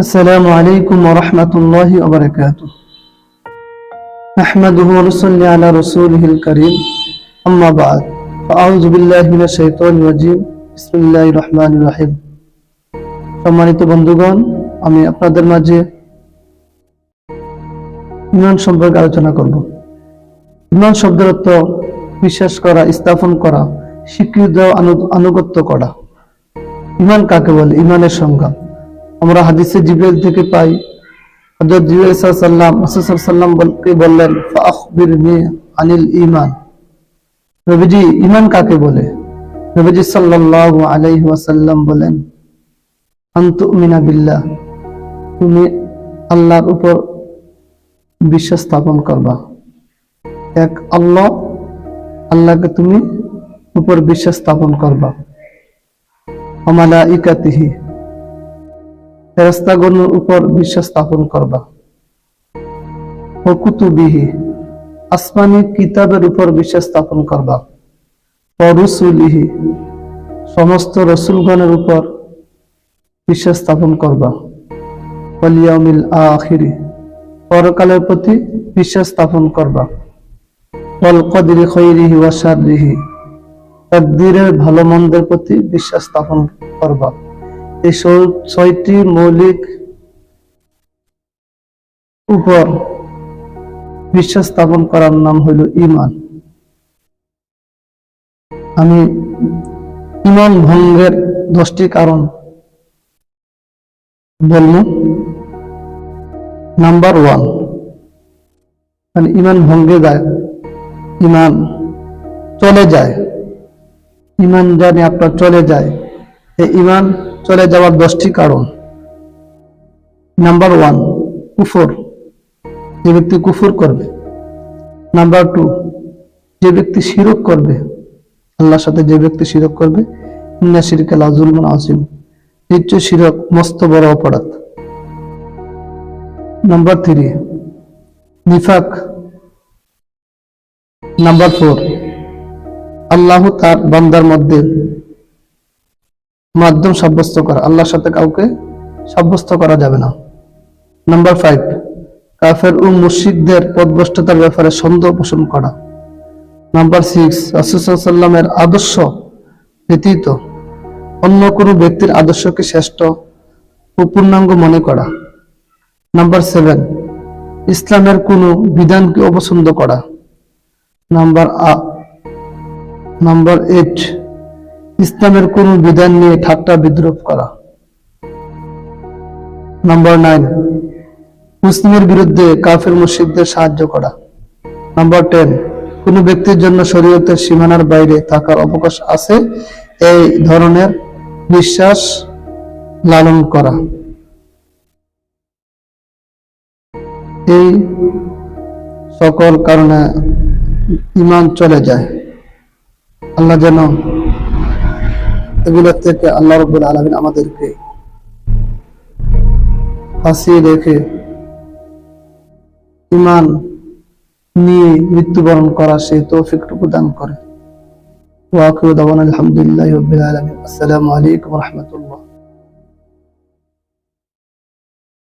السلام عليكم ورحمة الله وبركاته نحمده ونصلي على رسوله الكريم أما بعد فأعوذ بالله من الشيطان الرجيم بسم الله الرحمن الرحيم সম্মানিত বন্ধুগণ আমি আপনাদের মাঝে ইমান সম্পর্কে আলোচনা করব ইমান শব্দের অর্থ বিশ্বাস করা স্থাপন করা স্বীকৃতি দেওয়া, আনু- আনুগত্য করা ইমান কাকে বলে ইমানের সংজ্ঞা আমরা হাদিসে জিব্রাইল থেকে পাই। হযরত জিব্রাইল সাল্লাল্লাহু আলাইহি সাল্লাম বলকে বললেন আনিল ঈমান। নবীজি, ঈমান কাকে বলে? নবীজি সাল্লাল্লাহু আলাইহি ওয়াসাল্লাম বলেন, আনতুমিনা বিল্লাহ, তুমি আল্লাহর উপর বিশ্বাস স্থাপন করবা। এক, আল্লাহ, আল্লাহকে তুমি উপর বিশ্বাস স্থাপন করবা। অমালাইকাতিহি ফেরেস্তাগণের উপর বিশ্বাস স্থাপন করবা। ও কুতুবিহি আসমানি কিতাবের উপর বিশ্বাস স্থাপন করবা। ও রুসুলিহি সমস্ত রসুলগণের উপর বিশ্বাস স্থাপন করবা। ওয়ালিয়াউমিল আখিরি, পরকালের প্রতি বিশ্বাস স্থাপন করবা। ওয়াল কদরি খৈরিহি ওয়া শাররিহি, তাকদীরের ভালো মন্দের প্রতি বিশ্বাস স্থাপন করবা। এই ছয়টি মৌলিক উপর বিশ্বাস স্থাপন করার নাম হইল ইমান আমি ইমান ভঙ্গের দশটি কারণ বলব। নাম্বার ওয়ান মানে ইমান ভঙ্গে যায় ইমান চলে যায়। ইমান জানি আপনার চলে যায়। এই ইমান চলে যাওয়ার দশটি কারণ। নাম্বার ওয়ান কুফর। যে ব্যক্তি কুফর করবে। নাম্বার টু যে ব্যক্তি শিরক করবে, আল্লাহর সাথে যে ব্যক্তি শিরক করবে, ইন্না শিরকে আসিম নিশ্চয় শিরক মস্ত বড় অপরাধ। নাম্বার থ্রি নিফাক। নাম্বার ফোর আল্লাহ তার বান্দার মধ্যে মাধ্যম সাব্যস্ত করা। আল্লাহর সাথে কাউকে সাব্যস্ত করা যাবে না। নাম্বার ফাইভ কাফের ও মুশিকদের পদভ্রষ্টতার ব্যাপারে সন্দেহ পোষণ করা। নাম্বার সিক্স রাসুসাল্লামের আদর্শ ব্যতীত অন্য কোনো ব্যক্তির আদর্শকে শ্রেষ্ঠ ও পূর্ণাঙ্গ মনে করা। নাম্বার সেভেন ইসলামের কোনো বিধানকে অপছন্দ করা। নাম্বার আ নাম্বার এইট ইসলামের কোন বিধান নিয়ে ঠাট্টা বিদ্রুপ করা। নাম্বার নাইন মুসলিমের বিরুদ্ধে কাফের মুশিকদের সাহায্য করা। নাম্বার টেন কোন ব্যক্তির জন্য শরীয়তের সীমানার বাইরে থাকার অবকাশ আছে? এই ধরনের বিশ্বাস লালন করা। এই সকল কারণে ইমান চলে যায়। আল্লাহ যেন এগুলোর থেকে আল্লাহ রব্বুল আলমিন আমাদেরকে ফাঁসিয়ে রেখে ইমান নিয়ে মৃত্যুবরণ করা সে তৌফিকটুকু দান করে। ওয়াকিউ আলহামদুলিল্লাহ আসসালামু আলাইকুম রাহমাতুল্লাহ।